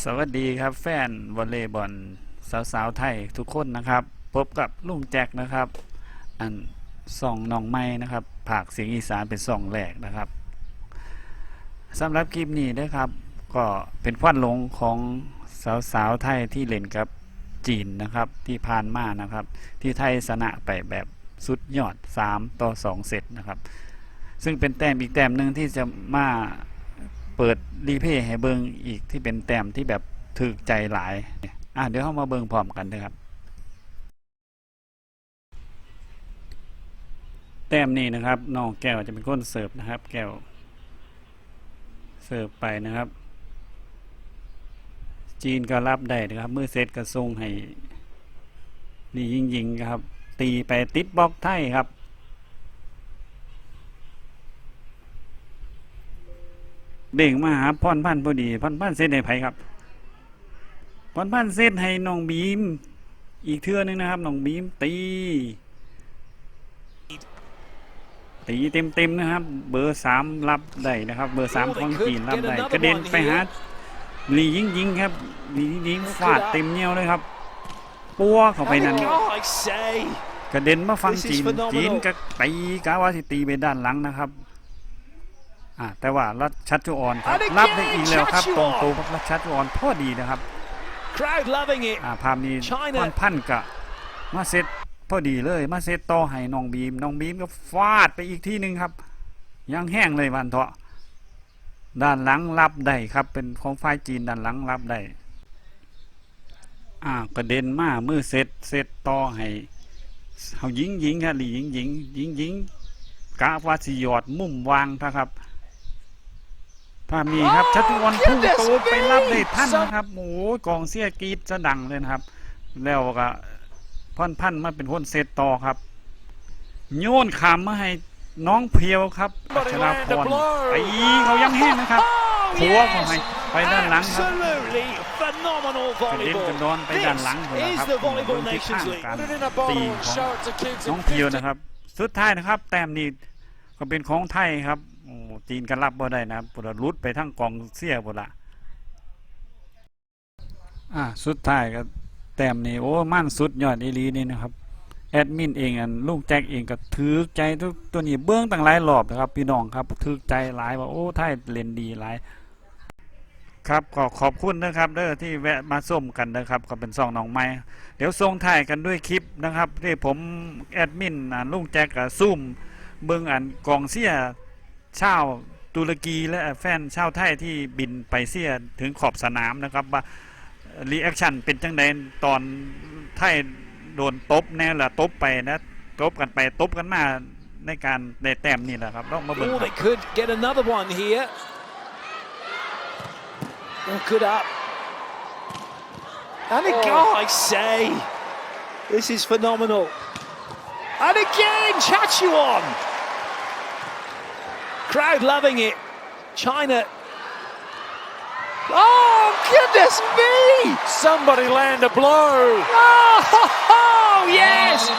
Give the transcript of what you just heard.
สวัสดีครับแฟนวอลเลย์บอลสาวๆไทยทุกคนนะครับ พบกับลุงแจ็คนะครับ อันส่องน้องไม้นะครับผากเสียงอีสานเป็นส่องแหลกนะครับสำหรับคลิปนี้นะครับ ก็เป็นควันหลงของสาวๆไทยที่เล่นกับจีนนะครับที่ผ่านมานะครับ ที่ไทยชนะไปแบบสุดยอด 3 ต่อ 2 เซตนะครับ ซึ่งเป็นแต้มอีกแต้มหนึ่งที่จะมา ปิดรีเพย์ให้เบิงอีกที่เป็นแต้มที่แบบถึกใจหลาย อะเดี๋ยวเข้ามาเบิงพร้อมกันนะครับ แต้มนี้นะครับน้องแก้วจะเป็นคนเสิร์ฟนะครับ แก้ว เสิร์ฟไปนะครับ จีนก็รับได้นะครับ มือเซตก็ส่งให้นี่ยิงๆครับ ตีไปติดบล็อกไทยครับ เด้งมาหาพรพันธุ์พอดีพรพันธุ์เซตให้ไผครับพรพันธุ์เซตให้น้องบีม อีกเทื่อนึงนะครับน้องบีมตี ตีเต็มเต็มๆนะครับ เบอร์สามรับได้นะครับ เบอร์สามของจีนรับได้กระเด็นไปหาหลียิงยิงครับหลียิงฟาดเต็มเหนียวเลยครับปัวเข้าไปนั่น Oh, I say. กระเด็นมาฟัง This is จีน phenomenal จีนก็ตีกาว่าสิตีไปด้านหลังนะครับ อ่าแต่ว่ารัชชัดจุออนครับ And again รับได้อีกแล้วครับตรง Chachuon ตัวรัชชัดจุออนพอดีนะครับ Crowd loving it. อ่าภาพนี้ China พันพันกะมาเซตพอดีเลยมาเซตต่อให้น้องบีมน้องบีมก็ฟาดไปอีกที่หนึ่งครับ ยังแห้งเลยวันเถาะด้านหลังรับได้ครับ เป็นของฝ่ายจีนด้านหลังรับได้อ่ากระเด็นมามือเซตเซตต่อให้เขายิงยิงครับหลียิงยิงยิงยิงกะว่าสิหยอดมุมวางนะครับ ภาพนี้ครับ Oh, ชัตุวันพุ่ง goodness โตไปรับได้ท่าน me นะครับโอ้โหกองเสียกรีดจะดังเลยนะครับ แล้วก็พ่อนพันธุ์มาเป็นคนเซตต่อครับ โยนขามมาให้น้องเพียวครับอัชราพรตีเขายังแห้งนะครับ Oh, หัวเขาให้ yes. ไปด้านหลังครับ Absolutely phenomenal กระเด็นกระ volleyball. ดอนไปด้านหลังหมดแล้ว This ครับ is the volleyball เบิ่งทิศทาง Nations League. การ Put it in a ตี bottle ข and อง show it to kids น้อง in เพียว50นะครับ สุดท้ายนะครับ แต้มนี้ก็เป็นของไทยครับโอ้จีนก็รับบ่ได้นะครับปุระลุดไปทั้งกองเสียบุละอ่าสุดท้ายก็แต้มนี้โอ้มั่นสุดยอดอีลีนี่นะครับแอดมินเองอันลุงแจ็คเองก็ถือใจทุกตัวนี้เบื้องตั้งหลายรอบนะครับ พี่น้องครับถือใจหลายว่าโอ้ไทยเล่นดีหลายครับก็ขอบคุณนะครับเด้อที่แวะมาส้มกันนะครับก็เป็นซองน้องไม้เดี๋ยวส่งถ่ายกันด้วยคลิปนะครับที่ผมแอดมินอ่าลุงแจ็คกับซุ่มเบิ่งอันกองเสีย ชาวตุรกีและแฟนชาวไทยที่บินไปเสียถึงขอบสนามนะครับว่ารีแอคชั่นเป็นจังใดตอนไทยโดนตบแน่ละตบไปนะตบกันไปตบกันมาในการได้แต้มนี่แหละครับต้องมาเบิ่ง Oh, ครั they บ could get another one here. Oh, good up. And again, oh, I say, this is phenomenal. And again, Chachuan. Crowd loving it. China. Oh, goodness me! Somebody land a blow. Oh, yes!